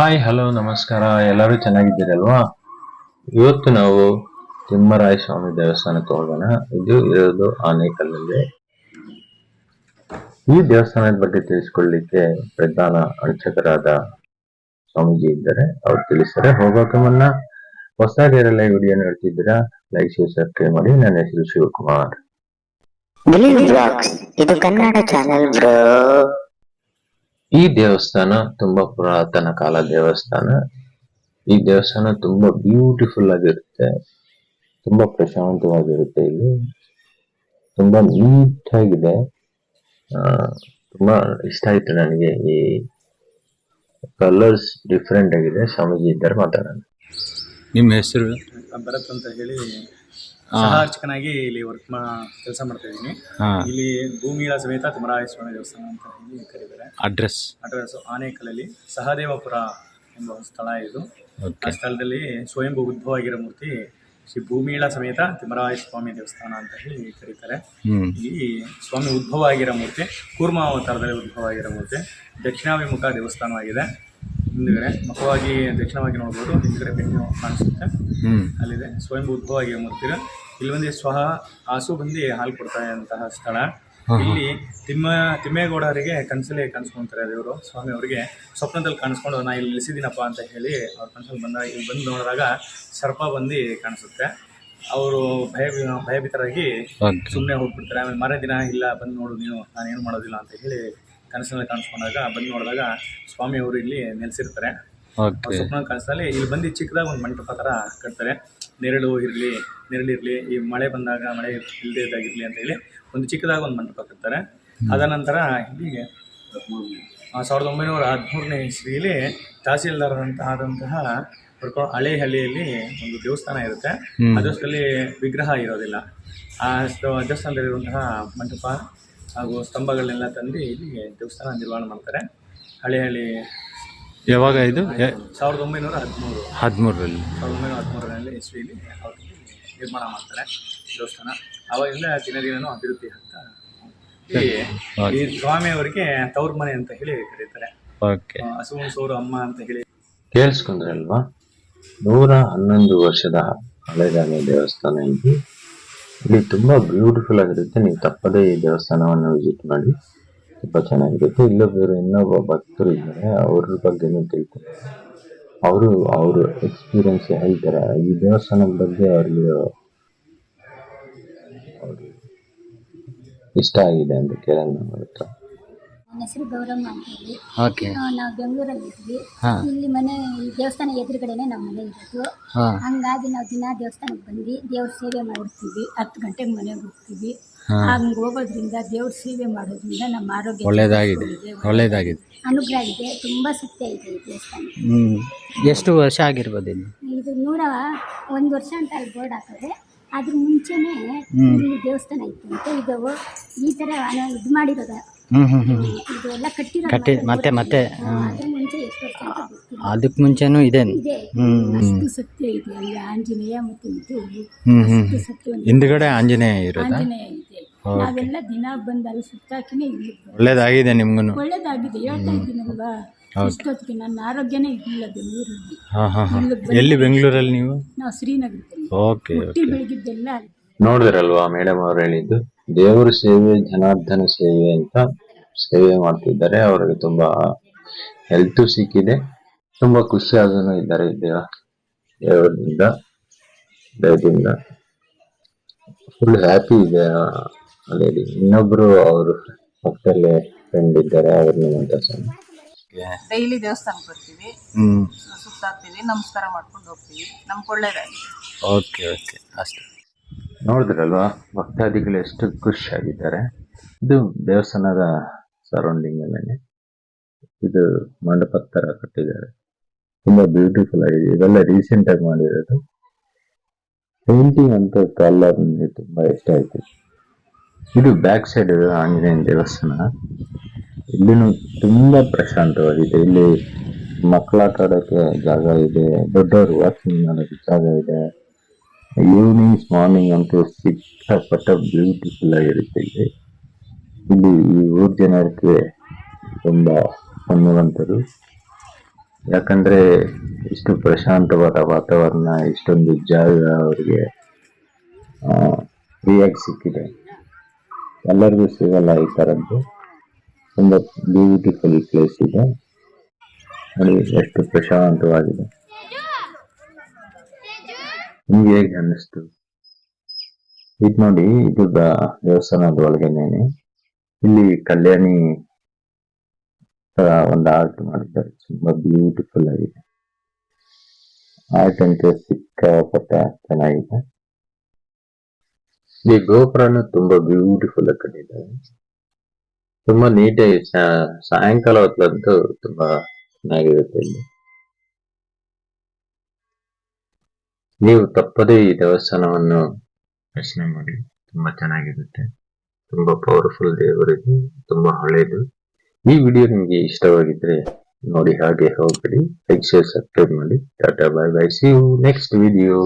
Hi hello ನಮಸ್ಕಾರ. ಎಲ್ಲರೂ ಚೆನ್ನಾಗಿದ್ದೀರಲ್ವಾ? ಇವತ್ತು ನಾವು ತಿಮ್ಮರಾಯ ಸ್ವಾಮಿ ದೇವಸ್ಥಾನಕ್ಕೆ ಹೋಗೋಣ. ಇದು ಇರೋದು ಆನೇಕಲ್ಲಲ್ಲಿ ಈ ದೇವಸ್ಥಾನದ ಬಗ್ಗೆ ತಿಳಿಸ್ಕೊಳ್ಳಿಕ್ಕೆ ಪ್ರಧಾನ ಅರ್ಚಕರಾದ ಸ್ವಾಮೀಜಿ ಇದ್ದಾರೆ. ಅವ್ರು ತಿಳಿಸ್ತಾರೆ. ಹೋಗೋಕೆ ಮುನ್ನ ಹೊಸ ಯಾರೆಲ್ಲ ಈ ವಿಡಿಯೋ ನೋಡ್ತಿದ್ದೀರಾ? ಲೈಕ್ ಶೇರ್ ಸಬ್ಸ್ಕ್ರೈಬ್ ಮಾಡಿ. ನನ್ನ ಹೆಸರು ಶಿವಕುಮಾರ್. ಇದು ಕನ್ನಡ ಚಾನೆಲ್ ಬ್ರೋ ಈ ದೇವಸ್ಥಾನ ತುಂಬಾ ಪುರಾತನ ಕಾಲ ದೇವಸ್ಥಾನ. ಈ ದೇವಸ್ಥಾನ ತುಂಬಾ ಬ್ಯೂಟಿಫುಲ್ ಆಗಿರುತ್ತೆ. ತುಂಬಾ ಪ್ರಶಾಂತವಾಗಿರುತ್ತೆ ಇಲ್ಲಿ. ತುಂಬಾ ನೀಟ್ ಆಗಿದೆ ತುಂಬಾ ಇಷ್ಟ ಆಯ್ತು ನನಗೆ ಈ ಕಲರ್ಸ್ ಡಿಫ್ರೆಂಟ್ ಆಗಿದೆ. ಸ್ವಾಮೀಜಿ ಇದ್ದಾರೆ ಮಾತಾಡೋಣ. ನಿಮ್ಮ ಹೆಸರು? ಭರತ್ ಅಂತ ಹೇಳಿ ಸಹ ಅರ್ಚಕನಾಗಿ ಇಲ್ಲಿ ವರ್ಕ್ ಮಾ ಕೆಲಸ ಮಾಡ್ತಾ ಇದ್ದೀನಿ. ಇಲ್ಲಿ ಭೂಮಿಗಳ ಸಮೇತ ತಿಮ್ಮರಾಯ ಸ್ವಾಮಿ ದೇವಸ್ಥಾನ ಅಂತ ಹೇಳಿ ಕರೀತಾರೆ. ಅಡ್ರೆಸ್ ಅಡ್ರೆಸ್ ಆನೇಕಲಲ್ಲಿ ಸಹದೇವಪುರ ಎಂಬ ಸ್ಥಳ ಇದು. ಆ ಸ್ಥಳದಲ್ಲಿ ಸ್ವಯಂ ಉದ್ಭವ ಆಗಿರೋ ಮೂರ್ತಿ ಶ್ರೀ ಭೂಮಿಳ ಸಮೇತ ತಿಮರಾಯ ಸ್ವಾಮಿ ದೇವಸ್ಥಾನ ಅಂತ ಹೇಳಿ ಕರೀತಾರೆ. ಈ ಸ್ವಾಮಿ ಉದ್ಭವ ಆಗಿರೋ ಮೂರ್ತಿ ಕೂರ್ಮಾವತಾರದಲ್ಲಿ ಉದ್ಭವ ಆಗಿರೋ ಮೂರ್ತಿ ದಕ್ಷಿಣಾಭಿಮುಖ ದೇವಸ್ಥಾನವಾಗಿದೆ. ಹಿಂದುಗಡೆ ಮುಖವಾಗಿ ದಕ್ಷಿಣವಾಗಿ ನೋಡ್ಬೋದು ಹಿಂದ್ಗಡೆ ಬೆನ್ನು ಕಾಣಿಸುತ್ತೆ. ಅಲ್ಲಿದೆ. ಸ್ವಯಂ ಉದ್ಭವವಾಗಿ ಆಗಿರೋ ಇಲ್ಲಿ ಬಂದು ಸ್ವಹ ಆಸು ಬಂದು ಹಾಲು ಕೊಡ್ತಾ ಇರುವಂತಹ ಸ್ಥಳ. ಇಲ್ಲಿ ತಿಮ್ಮ ತಿಮ್ಮೇಗೌಡರಿಗೆ ಕನಸಲ್ಲಿ ಕಾಣಿಸ್ಕೊಂತಾರೆ ದೇವರು. ಸ್ವಾಮಿ ಅವರಿಗೆ ಸ್ವಪ್ನದಲ್ಲಿ ಕಾಣಿಸ್ಕೊಂಡು ನಾ ಇಲ್ಲಿ ಇಳಿಸಿದ್ದೀನಪ್ಪ ಅಂತ ಹೇಳಿ ಅವ್ರ ಕನಸಲ್ಲಿ ಬಂದಾಗ ಇಲ್ಲಿ ಬಂದು ನೋಡಿದಾಗ ಸರ್ಪ ಬಂದು ಕಾಣಿಸುತ್ತೆ. ಅವರು ಭಯ ಭಯಭೀತರಾಗಿ ಸುಮ್ಮನೆ ಹೋಗ್ಬಿಡ್ತಾರೆ. ಆಮೇಲೆ ಮರದಿನ ಇಲ್ಲ ಬಂದು ನೋಡು ನೀನು ನಾನೇನು ಮಾಡೋದಿಲ್ಲ ಅಂತ ಹೇಳಿ ಕನಸಿನಲ್ಲಿ ಕಾಣಿಸ್ಕೊಂಡಾಗ ಬಂದು ನೋಡಿದಾಗ ಸ್ವಾಮಿ ಅವರು ಇಲ್ಲಿ ನೆಲೆಸಿರ್ತಾರೆ. ಅವ್ರ ಸ್ವಪ್ನ ಕನಸಲ್ಲಿ ಇಲ್ಲಿ ಬಂದು ಚಿಕ್ಕದಾಗ ಒಂದು ಮಂಟಪ ಥರ ಕಟ್ತಾರೆ. ನೆರಳು ಇರಲಿ ನೆರಳಿರಲಿ ಈ ಮಳೆ ಬಂದಾಗ ಮಳೆ ಇಲ್ಲದೇ ಇದ್ದಾಗಿರಲಿ ಅಂತ ಹೇಳಿ ಒಂದು ಚಿಕ್ಕದಾಗ ಒಂದು ಮಂಟಪ ಕಟ್ತಾರೆ. ಅದ ನಂತರ ಇಲ್ಲಿ ಆ, ಸಾವಿರದ ಒಂಬೈನೂರ ಹದಿಮೂರನೇ ಇಸ್ವಿಯಲ್ಲಿ ತಹಸೀಲ್ದಾರ್ ಅಂತ ಆದಂತಹ ಹಳೆ ಹಳ್ಳಿಯಲ್ಲಿ ಒಂದು ದೇವಸ್ಥಾನ ಇರುತ್ತೆ. ಆ ದೇವಸ್ಥಾನದಲ್ಲಿ ವಿಗ್ರಹ ಇರೋದಿಲ್ಲ. ಆ ಸ್ಥ- ದೇವಸ್ಥಾನದಲ್ಲಿರುವಂತಹ ಮಂಟಪ ಹಾಗೂ ಸ್ತಂಭಗಳನ್ನೆಲ್ಲ ತಂದು ಇಲ್ಲಿ ದೇವಸ್ಥಾನ ನಿರ್ಮಾಣ ಮಾಡ್ತಾರೆ. ಹಳೆ ಹಳೆ ಯಾವಾಗ ಇದು? ಸಾವಿರದ ಒಂಬೈನೂರ ಹದಿಮೂರು. ಹದಿಮೂರರಲ್ಲಿ. ಸಾವಿರದ ಒಂಬೈನೂರ ಹದಿಮೂರರಲ್ಲಿ ಇಸ್ವಿಯಲ್ಲಿ ಅವರು ನಿರ್ಮಾಣ ಮಾಡ್ತಾರೆ ದೇವಸ್ಥಾನ. ಅವಾಗಿಂದ ದಿನ ದಿನನೂ ಅಭಿವೃದ್ಧಿ ಅಂತ ಈ ಈ ಸ್ವಾಮಿಯವರಿಗೆ ತವ್ರ ಮನೆ ಅಂತ ಹೇಳಿ ಕರೀತಾರೆ. ಓಕೆ. ಹಸುವನ್ ಸೋರು ಅಮ್ಮ ಅಂತ ಹೇಳಿ. ಕೇಳಿಸ್ಕೊಂಡ್ರಲ್ವಾ ನೂರ ಹನ್ನೊಂದು ವರ್ಷದ ಹಳೆದಾನೆ ದೇವಸ್ಥಾನ ಇದು. ಇಲ್ಲಿ ತುಂಬಾ ಬ್ಯೂಟಿಫುಲ್ ಆಗಿರುತ್ತೆ. ನೀವು ತಪ್ಪದೇ ಈ ದೇವಸ್ಥಾನವನ್ನು ವಿಸಿಟ್ ಮಾಡಿ. ತುಂಬಾ ಚೆನ್ನಾಗಿರುತ್ತೆ. ಇಲ್ಲೊಬ್ಬರು ಇನ್ನೊಬ್ಬ ಭಕ್ತರು ಇದ್ದಾರೆ. ಅವ್ರ ಬಗ್ಗೆನೂ ತಿಳ್ಕೊಂಡು ಅವರು ಅವರು ಎಕ್ಸ್ಪೀರಿಯನ್ಸ್ ಹೇಳ್ತಾರೆ. ಈ ದೇವಸ್ಥಾನದ ಬಗ್ಗೆ ಅವ್ರಿಗೆ ಅವ್ರಿಗೆ ಇಷ್ಟ ಆಗಿದೆ ಅಂತ ಕೇಳೋಣ ನಮ್ಮ ಹತ್ರ. ನನ್ನ ಹೆಸರು ಗೌರಮ್ಮ ಅಂತ ಹೇಳಿ. ಓಕೆ ನಾವು ಬೆಂಗಳೂರಲ್ಲಿ ಇದ್ವಿ. ಹಾ. ಇಲ್ಲಿ ಮನೆ ಈ ದೇವಸ್ಥಾನ ಎದುರುಗಡೆನೆ ನಮ್ಮ ಮನೆ ಇರೋದು. ಹಾ. ಹಂಗಾಗಿ ನಾವು ದಿನ ದೇವಸ್ಥಾನಕ್ಕೆ ಬಂದು ದೇವ್ರ ಸೇವೆ ಮಾಡಿರ್ತೀವಿ ಹತ್ತು ಗಂಟೆಗೆ ಮನೆಗೆ ಹೋಗ್ತೀವಿ. ಹಂಗ ಹಂಗೆ ಹೋಗೋದ್ರಿಂದ ದೇವ್ರ ಸೇವೆ ಮಾಡೋದ್ರಿಂದ ನಮ್ಮ ಆರೋಗ್ಯ ಒಳ್ಳೇದಾಗಿದೆ. ಒಳ್ಳೇದಾಗಿದೆ. ಅನುಗ್ರಹ ಇದೆ. ತುಂಬಾ ಸತ್ಯ ಇದೆ ಈ ದೇವಸ್ಥಾನ. ಎಷ್ಟು ವರ್ಷ ಆಗಿರ್ಬೋದು ಇಲ್ಲಿ? ಇದು ನೂರ ಒಂದು ವರ್ಷ ಅಂತ ಅಲ್ಲಿ ಬೋರ್ಡ್ ಹಾಕಿದ್ರೆ ಅದ್ರ ಮುಂಚೆನೆ ಇಲ್ಲಿ ದೇವಸ್ಥಾನ ಇತ್ತು ಅಂತ ಇದು ಈ ಥರ ಇದು ಮಾಡಿರೋದ. ಹ್ಮ್ ಹ್ಮ್ ಹ್ಮ್. ಇದು ಕಟ್ಟಿರೋ ಕಟ್ಟಿ ಮತ್ತೆ ಮತ್ತೆ ಅದ್ರ ಮುಂಚೆ ಎಷ್ಟು ವರ್ಷ ಅಂತ ಗೊತ್ತಿಲ್ಲ ಅದಕ್ಕೆ ಮುಂಚೆನೂ ಇದೆ. ಇದೆ. ಅಷ್ಟು ಸತ್ಯ ಇದೆ ಅಲ್ಲಿ. ಆಂಜನೇಯ ಮತ್ತು ಇದು. ಅಷ್ಟು ಸತ್ಯ ಒಂದು ಹಿಂದ್ಗಡೆ ಆಂಜನೇಯ ಇರೋದಾ? ಆಂಜನೇಯ ಇದೆ. ನಾವೆಲ್ಲ ದಿನ ಬಂದು ಅಲ್ಲಿ ಸುತ್ತಾಕಿನೇ ಇಲ್ಲಿ. ಒಳ್ಳೇದಾಗಿದೆ ನಿಮ್ಗೂ ಒಳ್ಳೇದಾಗಿದೆ. ಹೇಳ್ತಾ ಇಷ್ಟೊತ್ತಿಗೆ ನನ್ನ ಆರೋಗ್ಯನೇ ಇರಲಿಲ್ಲ ಬೆಂಗಳೂರಲ್ಲಿ. ಹಾ ಹಾ ಹಾಂ. ಎಲ್ಲಿ ಬೆಂಗಳೂರಲ್ಲಿ ನೀವು? ನಾವು ಶ್ರೀನಗರದಲ್ಲಿ. ಓಕೆ ಹುಟ್ಟಿ ಬೆಳಗಿದ್ದೆಲ್ಲ ಅಲ್ಲಿ. ನೋಡಿದ್ರಲ್ವಾ ಮೇಡಮ್ ಅವ್ರು ಹೇಳಿದ್ದು? ದೇವರ ಸೇವೆ ಜನಾರ್ದನ ಸೇವೆ ಅಂತ ಸೇವೆ ಮಾಡ್ತಿದ್ದಾರೆ. ಅವರಿಗೆ ತುಂಬಾ ಹೆಲ್ತ್ ಸಿಕ್ಕಿದೆ. ತುಂಬಾ ಖುಷಿಯಾದನು ಇದ್ದಾರೆ ದೇವ ದೇವರಿಂದ ದಯದಿಂದ. ಫುಲ್ ಹ್ಯಾಪಿ ಇದೆ ಲೇಡಿ ಇನ್ನೊಬ್ರು ಅವರು ಪಕ್ಕದಲ್ಲೇ ಫ್ರೆಂಡ್ ಇದ್ದಾರೆ ಅವ್ರನ್ನ ಮಾತಾಡ್ಸೋಣ ಡೈಲಿ ದೇವಸ್ಥಾನಕ್ಕೆ ಬರ್ತೀವಿ. ಸುತ್ತಾಡ್ತೀವಿ ನಮಸ್ಕಾರ ಮಾಡ್ಕೊಂಡು ಹೋಗ್ತೀವಿ. ನಮ್ಗೆ ಒಳ್ಳೇದಾಗಿದೆ ಓಕೆ ಓಕೆ ಅಷ್ಟೇ. ನೋಡಿದ್ರಲ್ವಾ, ಭಕ್ತಾದಿಗಳು ಎಷ್ಟು ಖುಷಿಯಾಗಿದ್ದಾರೆ. ಇದು ದೇವಸ್ಥಾನದ ಸರೌಂಡಿಂಗ್ ಅಲ್ಲೇನೆ ಇದು ಮಂಟಪದ ತರ ಕಟ್ಟಿದ್ದಾರೆ. ತುಂಬಾ ಬ್ಯೂಟಿಫುಲ್ ಆಗಿದೆ. ಇದೆಲ್ಲ ರೀಸೆಂಟ್ ಆಗಿ ಮಾಡಿರೋದು. ಪೇಂಟಿಂಗ್ ಅಂತ ಕಲರ್ ನನಗೆ ತುಂಬಾ ಇಷ್ಟ ಆಯ್ತು. ಇದು ಬ್ಯಾಕ್ ಸೈಡ್ ಆಂಜನೇಯನ ದೇವಸ್ಥಾನ. ಇಲ್ಲಿನೂ ತುಂಬಾ ಪ್ರಶಾಂತವಾಗಿದೆ. ಇಲ್ಲಿ ಮಕ್ಕಳಾಟ ಆಡೋಕೆ ಜಾಗ ಇದೆ, ದೊಡ್ಡವರು ವಾಕಿಂಗ್ ಮಾಡೋಕೆ ಜಾಗ ಇದೆ. ಈವ್ನಿಂಗ್ಸ್ ಮಾರ್ನಿಂಗ್ ಅಂತೂ ಸಿಕ್ಕಾಪಟ್ಟ ಬ್ಯೂಟಿಫುಲ್ ಆಗಿರುತ್ತೆ ಇಲ್ಲಿ. ಇಲ್ಲಿ ಈ ಊರ್ ಜನರಿಗೆ ತುಂಬ ಹೊಂದುವಂತರು ಯಾಕಂದರೆ ಇಷ್ಟು ಪ್ರಶಾಂತವಾದ ವಾತಾವರಣ, ಇಷ್ಟೊಂದು ಜಾಗ ಅವರಿಗೆ ಫ್ರೀಯಾಗಿ ಸಿಕ್ಕಿದೆ. ಎಲ್ಲರಿಗೂ ಸಿಗಲ್ಲ ಈ ಥರದ್ದು. ತುಂಬ ಬ್ಯೂಟಿಫುಲ್ ಪ್ಲೇಸ್ ಇದೆ. ನೋಡಿ, ಎಷ್ಟು ಪ್ರಶಾಂತವಾಗಿದೆ. ನಿಮ್ಗೆ ಹೇಗೆ ಅನ್ನಿಸ್ತು? ಈಗ ನೋಡಿ ಇದು ದೇವಸ್ಥಾನದ ಒಳಗೇನೇನೆ ಇಲ್ಲಿ ಕಲ್ಯಾಣಿ ಒಂದು ಆರ್ಟ್ ಮಾಡಿದ್ದಾರೆ. ತುಂಬಾ ಬ್ಯೂಟಿಫುಲ್ ಆಗಿದೆ. ಆರ್ಟ್ ಅಂತ ಸಿಕ್ಕಾಪಟ್ಟೆ ಚೆನ್ನಾಗಿದೆ. ಈ ಗೋಪುರನು ತುಂಬಾ ಬ್ಯೂಟಿಫುಲ್ ಆಗಿ ಕಟ್ಟಿದ್ದಾರೆ. ತುಂಬಾ ನೀಟಾಗಿ ಸಾಯಂಕಾಲ ಹೊತ್ತಂತೂ ತುಂಬಾ ಚೆನ್ನಾಗಿರುತ್ತೆ ಇಲ್ಲಿ. ನೀವು ತಪ್ಪದೇ ಈ ದೇವಸ್ಥಾನವನ್ನು ರಚನೆ ಮಾಡಿ. ತುಂಬಾ ಚೆನ್ನಾಗಿರುತ್ತೆ. ತುಂಬಾ ಪವರ್ಫುಲ್ ದೇವರು ಇದು ತುಂಬಾ ಹಳೆಯದು ಈ ವಿಡಿಯೋ ನಿಮಗೆ ಇಷ್ಟವಾಗಿದ್ರೆ ನೋಡಿ ಹಾಗೆ ಹೋಗ್ಬಿಡಿ. ಲೈಕ್ ಶೇರ್ ಸಬ್ಸ್ಕ್ರೈಬ್ ಮಾಡಿ. Tata bye bye see you next video